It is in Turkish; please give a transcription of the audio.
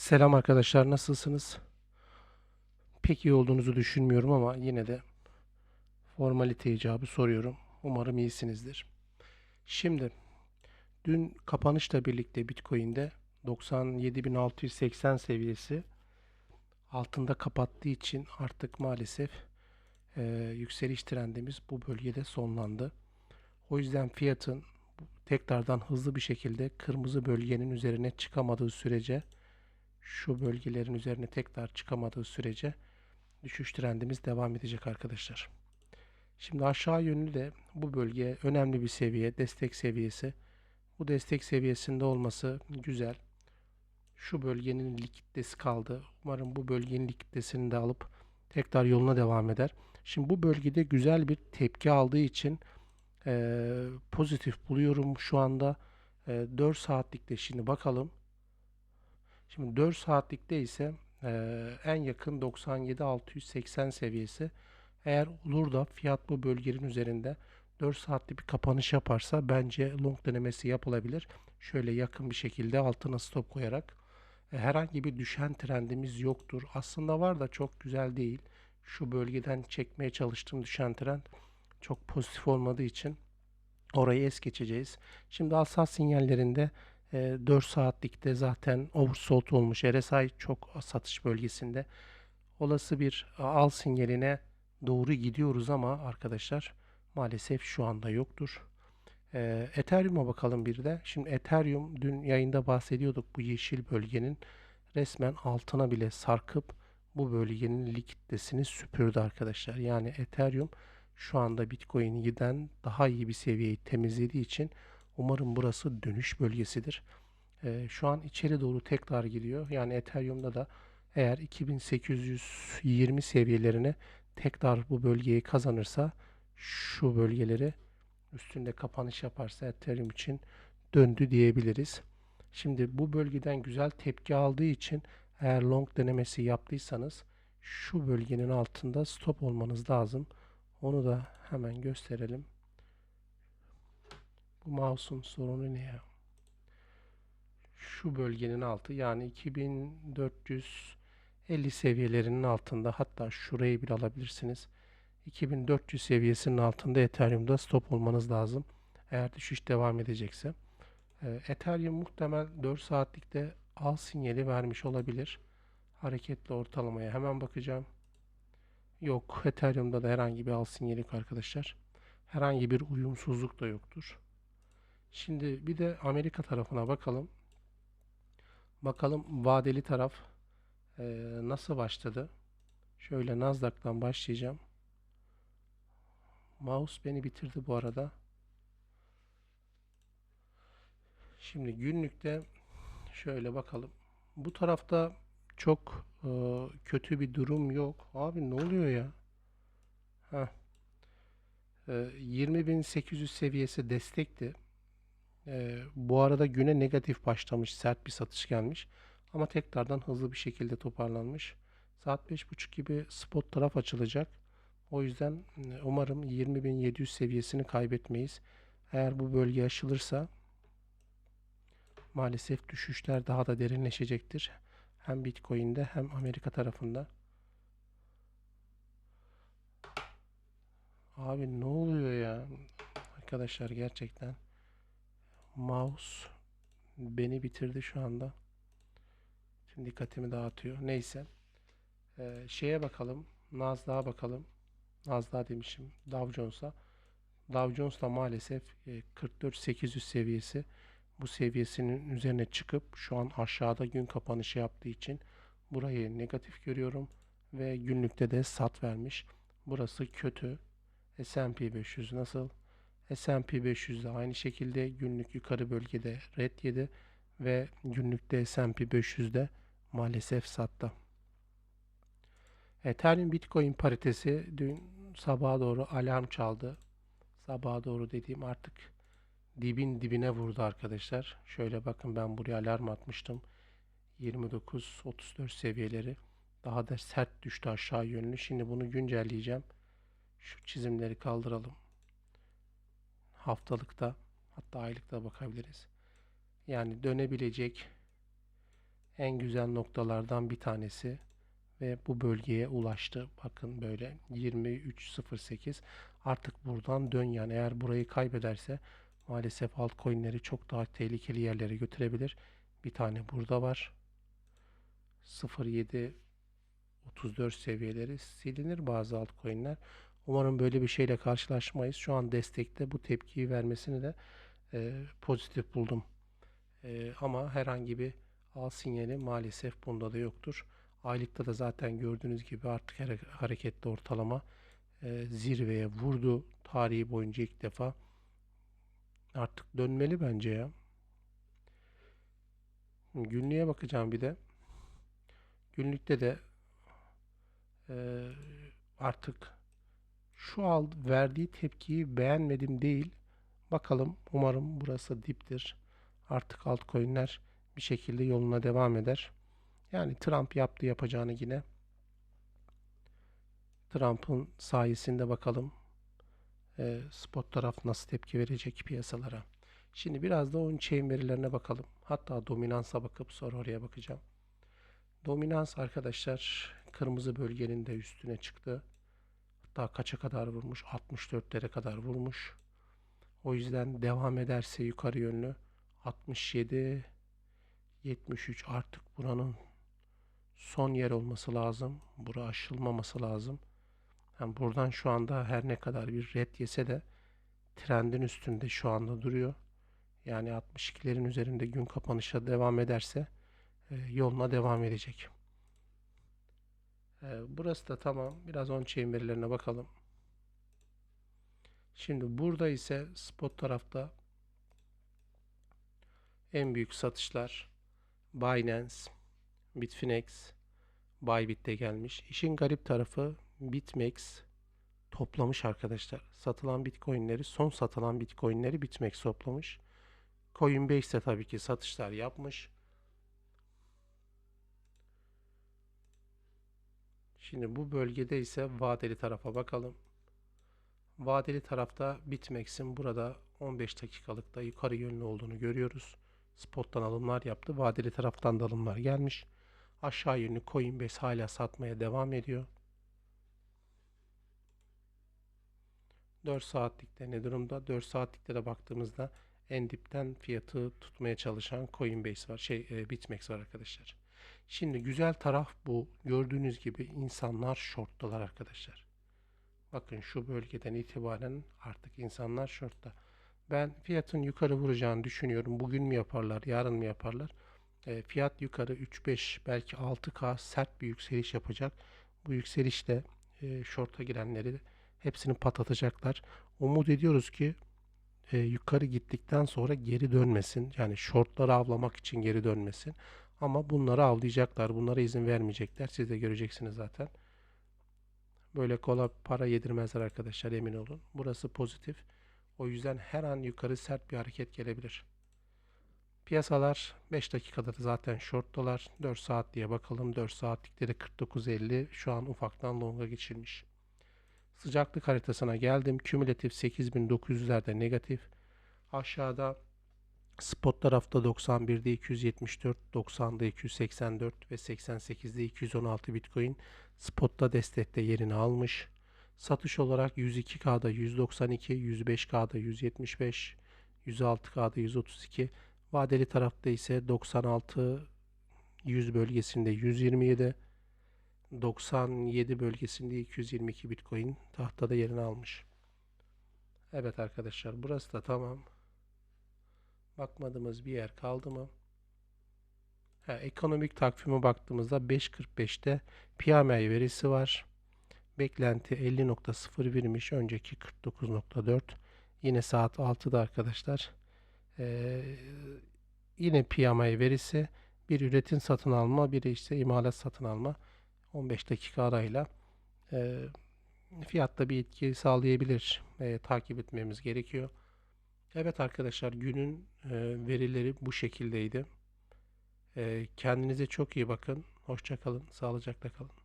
Selam arkadaşlar, nasılsınız? Pek iyi olduğunuzu düşünmüyorum ama yine de formalite icabı soruyorum. Umarım iyisinizdir. Şimdi dün kapanışla birlikte Bitcoin'de 97.680 seviyesi altında kapattığı için artık maalesef e, yükseliş trendimiz bu bölgede sonlandı. O yüzden fiyatın tekrardan hızlı bir şekilde kırmızı bölgenin üzerine çıkamadığı sürece şu bölgelerin üzerine tekrar çıkamadığı sürece düşüş trendimiz devam edecek arkadaşlar. Şimdi aşağı yönlü de bu bölge önemli bir seviye, destek seviyesi. Bu destek seviyesinde olması güzel. Şu bölgenin likiditesi kaldı. Umarım bu bölgenin likiditesini de alıp tekrar yoluna devam eder. Şimdi bu bölgede güzel bir tepki aldığı için e, pozitif buluyorum şu anda. E, 4 saatlikte şimdi bakalım. Şimdi 4 saatlikte ise e, en yakın 97.680 seviyesi. Eğer olur da fiyat bu bölgenin üzerinde 4 saatlik bir kapanış yaparsa bence long denemesi yapılabilir. Şöyle yakın bir şekilde altına stop koyarak. E, herhangi bir düşen trendimiz yoktur. Aslında var da çok güzel değil. Şu bölgeden çekmeye çalıştığım düşen trend çok pozitif olmadığı için orayı es geçeceğiz. Şimdi alsat sinyallerinde e, 4 saatlikte zaten oversold olmuş. RSI çok satış bölgesinde. Olası bir al sinyaline doğru gidiyoruz ama arkadaşlar maalesef şu anda yoktur. E, Ethereum'a bakalım bir de. Şimdi Ethereum dün yayında bahsediyorduk bu yeşil bölgenin resmen altına bile sarkıp bu bölgenin likiditesini süpürdü arkadaşlar. Yani Ethereum şu anda Bitcoin'den daha iyi bir seviyeyi temizlediği için umarım burası dönüş bölgesidir. Ee, şu an içeri doğru tekrar gidiyor. Yani Ethereum'da da eğer 2820 seviyelerine tekrar bu bölgeyi kazanırsa şu bölgeleri üstünde kapanış yaparsa Ethereum için döndü diyebiliriz. Şimdi bu bölgeden güzel tepki aldığı için eğer long denemesi yaptıysanız şu bölgenin altında stop olmanız lazım. Onu da hemen gösterelim. Bu mouse'un sorunu ne ya? Şu bölgenin altı yani 2450 seviyelerinin altında hatta şurayı bile alabilirsiniz. 2400 seviyesinin altında Ethereum'da stop olmanız lazım. Eğer düşüş devam edecekse. Ee, Ethereum muhtemel 4 saatlikte al sinyali vermiş olabilir. Hareketli ortalamaya hemen bakacağım. Yok. Ethereum'da da herhangi bir al sinyali yok arkadaşlar. Herhangi bir uyumsuzluk da yoktur. Şimdi bir de Amerika tarafına bakalım. Bakalım vadeli taraf e, nasıl başladı. Şöyle Nasdaq'tan başlayacağım. Mouse beni bitirdi bu arada. Şimdi günlükte şöyle bakalım. Bu tarafta çok e, kötü bir durum yok. Abi ne oluyor ya? Heh. E, 20.800 seviyesi destekti. E, bu arada güne negatif başlamış. Sert bir satış gelmiş. Ama tekrardan hızlı bir şekilde toparlanmış. Saat 5.30 gibi spot taraf açılacak. O yüzden e, umarım 20.700 seviyesini kaybetmeyiz. Eğer bu bölge aşılırsa maalesef düşüşler daha da derinleşecektir. Hem Bitcoin'de hem Amerika tarafında. Abi ne oluyor ya? Arkadaşlar gerçekten mouse beni bitirdi şu anda. Tüm dikkatimi dağıtıyor. Neyse. Ee, şeye bakalım. Nasdaq'a bakalım. Nasdaq demişim. Dow Jones'a. Dow Jones da maalesef e, 44.800 seviyesi bu seviyesinin üzerine çıkıp şu an aşağıda gün kapanışı yaptığı için burayı negatif görüyorum ve günlükte de sat vermiş. Burası kötü. S&P 500 nasıl? S&P 500 de aynı şekilde günlük yukarı bölgede red yedi ve günlükte S&P 500'de maalesef sattı. Ethereum Bitcoin paritesi dün sabaha doğru alarm çaldı. Sabaha doğru dediğim artık dibin dibine vurdu arkadaşlar. Şöyle bakın ben buraya alarm atmıştım. 29-34 seviyeleri daha da sert düştü aşağı yönlü. Şimdi bunu güncelleyeceğim. Şu çizimleri kaldıralım. Haftalıkta hatta aylıkta bakabiliriz. Yani dönebilecek en güzel noktalardan bir tanesi ve bu bölgeye ulaştı. Bakın böyle 23.08 artık buradan dön yani eğer burayı kaybederse maalesef altcoin'leri çok daha tehlikeli yerlere götürebilir. Bir tane burada var. 0.7 34 seviyeleri silinir bazı altcoin'ler. Umarım böyle bir şeyle karşılaşmayız. Şu an destekte bu tepkiyi vermesini de e, pozitif buldum. E, ama herhangi bir al sinyali maalesef bunda da yoktur. Aylıkta da zaten gördüğünüz gibi artık hareketli ortalama e, zirveye vurdu. Tarihi boyunca ilk defa. Artık dönmeli bence ya. Günlüğe bakacağım bir de. Günlükte de e, artık şu al verdiği tepkiyi beğenmedim değil. Bakalım umarım burası diptir. Artık altcoin'ler bir şekilde yoluna devam eder. Yani Trump yaptı yapacağını yine. Trump'ın sayesinde bakalım e, spot taraf nasıl tepki verecek piyasalara. Şimdi biraz da on chain verilerine bakalım. Hatta dominansa bakıp sonra oraya bakacağım. Dominans arkadaşlar kırmızı bölgenin de üstüne çıktı. Hatta kaça kadar vurmuş? 64'lere kadar vurmuş. O yüzden devam ederse yukarı yönlü 67 73 artık buranın son yer olması lazım. Bura aşılmaması lazım. Yani buradan şu anda her ne kadar bir red yese de trendin üstünde şu anda duruyor. Yani 62'lerin üzerinde gün kapanışa devam ederse e, yoluna devam edecek. E, burası da tamam. Biraz on-chain verilerine bakalım. Şimdi burada ise spot tarafta en büyük satışlar Binance, Bitfinex, Bybit'te gelmiş. İşin garip tarafı Bitmex toplamış arkadaşlar. Satılan Bitcoin'leri, son satılan Bitcoin'leri Bitmex toplamış. Coinbase de tabii ki satışlar yapmış. Şimdi bu bölgede ise vadeli tarafa bakalım. Vadeli tarafta Bitmex'in burada 15 dakikalıkta yukarı yönlü olduğunu görüyoruz. Spot'tan alımlar yaptı. Vadeli taraftan da alımlar gelmiş. Aşağı yönlü Coinbase hala satmaya devam ediyor. 4 saatlikte ne durumda? 4 saatlikte de baktığımızda en dipten fiyatı tutmaya çalışan Coinbase var. Şey e, Bitmex var arkadaşlar. Şimdi güzel taraf bu. Gördüğünüz gibi insanlar shorttalar arkadaşlar. Bakın şu bölgeden itibaren artık insanlar shortta. Ben fiyatın yukarı vuracağını düşünüyorum. Bugün mü yaparlar, yarın mı yaparlar? E, fiyat yukarı 3-5 belki 6K sert bir yükseliş yapacak. Bu yükselişte e, short'a girenleri hepsini patlatacaklar. Umut ediyoruz ki e, yukarı gittikten sonra geri dönmesin. Yani shortları avlamak için geri dönmesin. Ama bunları avlayacaklar. Bunlara izin vermeyecekler. Siz de göreceksiniz zaten. Böyle kola para yedirmezler arkadaşlar emin olun. Burası pozitif. O yüzden her an yukarı sert bir hareket gelebilir. Piyasalar 5 dakikada da zaten short dolar. 4 saat diye bakalım. 4 saatlikte de 49.50 şu an ufaktan longa geçilmiş. Sıcaklık haritasına geldim. Kümülatif 8900'lerde negatif. Aşağıda spot tarafta 91'de 274, 90'da 284 ve 88'de 216 Bitcoin spotta destekte yerini almış. Satış olarak 102K'da 192, 105K'da 175, 106K'da 132. Vadeli tarafta ise 96 100 bölgesinde 127, 97 bölgesinde 222 Bitcoin tahtada yerini almış. Evet arkadaşlar burası da tamam. Bakmadığımız bir yer kaldı mı? Ha, ekonomik takvime baktığımızda 5.45'te PMI verisi var. Beklenti 50.01'miş. Önceki 49.4. Yine saat 6'da arkadaşlar. Ee, yine PMI verisi. Bir üretim satın alma, bir işte imalat satın alma. 15 dakika arayla e, fiyatta bir etki sağlayabilir. E, takip etmemiz gerekiyor. Evet arkadaşlar günün e, verileri bu şekildeydi. E, kendinize çok iyi bakın. Hoşçakalın. Sağlıcakla kalın.